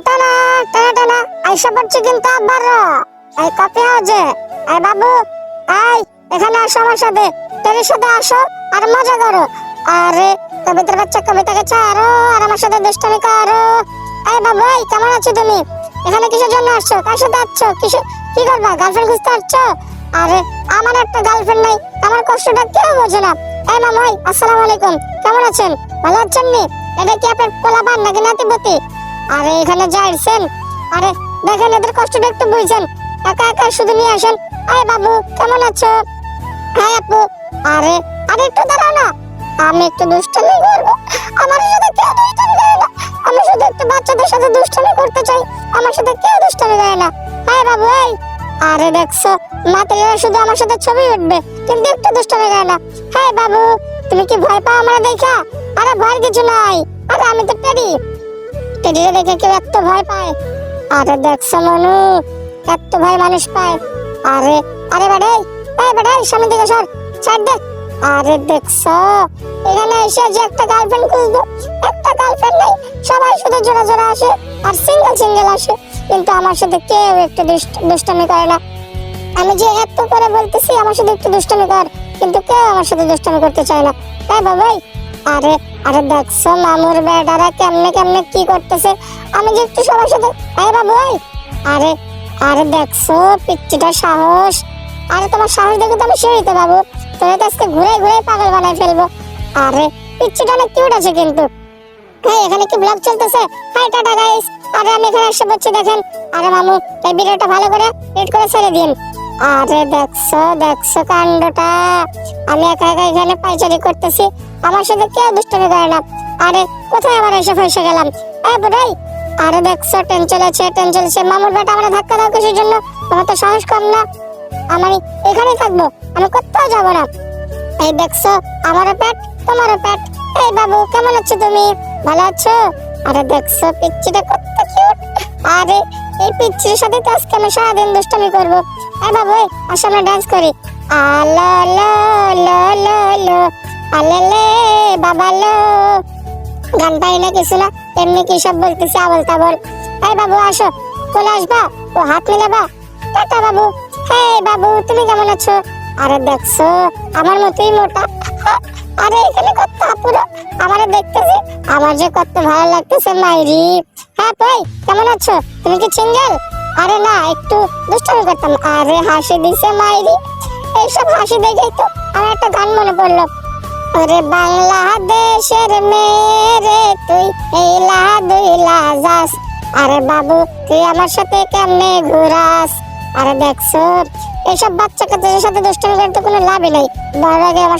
টানা কেমন তুমি? এখানে কিসের জন্য আসছো? কার সাথে আসছো? কিসে কি করবা? গার্লফ্রেন্ড খুঁজতে আসছো? আরে, আমার একটা গার্লফ্রেন্ড নাই। আমার কষ্টটা কেউ বোঝে না। এই মামাই আসসালামু আলাইকুম। কেমন আছেন? ভালো আছেন নি? এটা কি আপনার পোলাপান নাকি নাতিপতি? আরে এখানে যাইছেন আরে দেখেন, এদের কষ্টটা একটু বুঝছেন একা একা শুধু নিয়ে আসেন। আরে বাবু, কেমন আছো? হ্যাঁ আপু। আরে আরে একটু দাঁড়াও না। আমি একটু দুষ্টামি করব। আমার সাথে কেউ দুষ্টামি করে না। আমি শুধু একটু বাচ্চাদের সাথে দুষ্টামি করতে চাই। আমার সাথে কেউ দুষ্টামি করে না। হ্যাঁ বাবু, এই। আরে দেখছ মাতারা শুধু আমার সাথে ছবি উঠবে, কিন্তু একটু দুষ্টামি করে না। হ্যাঁ বাবু, তুমি কি ভয় পাও আমরা দেখা? আরে ভয়ের কিছু নাই। আরে আমি তো টেডি টেডিরে দেখে কেউ এত ভয় পায়? আরে দেখছ মনু, এত ভয় মানুষ পায়। আরে আরে বেড়াই, এই বেড়াই, সামনে দিকে সর, ছাড় দে। আরে দেখছ, এখানে এসে যে একটা গার্লফ্রেন্ড খুঁজবো। একটা গার্লফ্রেন্ড নাই, সবাই শুধু জোড়া জোড়া আসে, আর সিঙ্গেল সিঙ্গেল আসে। কিন্তু আমার সাথে কেউ একটু দুষ্ট- দুষ্টামি করে না। আমি যে এত করে বলতেছি, আমার সাথে একটু দুষ্টামি কর, কিন্তু কেউ আমার সাথে দুষ্টামি করতে চায় না। তাই বাবাই আরে আরে দেখছ মামুর বেটারা কেমনে কেমনে কি করতেছে? আমি যে একটু সবার সাথে এই বাবু আরে আরে দেখছ পিচ্চিটা সাহস? আরে তোমার সাহস দেখে তো আমি সিঁড়িতে বাবু। তোরে তো আজকে ঘুরে ঘুরে পাগল বানাই ফেলব। আরে, পিচ্চিটা অনেক কিউট আছে কিন্তু। হ্যাঁ এখানে কি ব্লগ চলতেছে? হাই, টাটা গাইস আরে আমি এখানে এসে বলছি দেখেন। আরে মামু, এই ভিডিওটা ভালো করে রেড করে ছেড়ে দিন। আরে দেখছ দেখছ কাণ্ডটা। আমি একা একা এখানে পাইচারি করতেছি। আমার সাথে কেউ দুষ্টমি করে না। আরে, কোথায় আবার এসে ফেসে গেলাম? এ বুড়াই, আরে দেখছ ট্রেন চলেছে ট্রেন চলেছে মামুর বেটা আমরা ধাক্কা দাও কিসের জন্য। তোমার তো সাহস কম না। আমি এখানেই থাকব। আমি কোথাও যাব না। এই দেখছ, আমারও পেট, তোমারও পেট। এই বাবু, কেমন আছো তুমি? ভালো আছো? আরে দেখছ, পিচ্চিটা কত কিউট আরে, এই পিচ্চির সাথে তো আজকে আমি সারাদিন দুষ্টামি করব। এই বাবু এই আসো আমরা ডান্স করি। আলো লো লো লো লো আলে লে বাবা, লো। গান পাই না কিছু এমনি কি সব বলতেছি আবল তাবল। এই বাবু, আসো চলে আসবা, ও হাত মিলাবা। টাটা বাবু হে বাবু, তুমি কেমন আছো? আরে দেখছ, আমার মতোই মোটা। আরে এখানে কত আপুরা, আমার দেখতেছে, আমার যে কত ভালো লাগতেছে, মাইরি। হ্যাঁ ভাই কেমন আছো? তুমি কি সিঙ্গেল? আরে না, একটু দুষ্টামি করতাম। আরে হাসি দিছে মাইরি। এইসব হাসি দেখেই তো আমার একটা গান মনে পড়ল। ওরে বাংলাদেশের মেরে তুই এই লা দুই লাজাস। আরে বাবু, তুই আমার সাথে কেমনে ঘুরাস? আরে দেখছ এইসব বাচ্চা কাচ্চাদের সাথে দুষ্টামি করতে কোনো লাভই নাই। বড় আগে আমার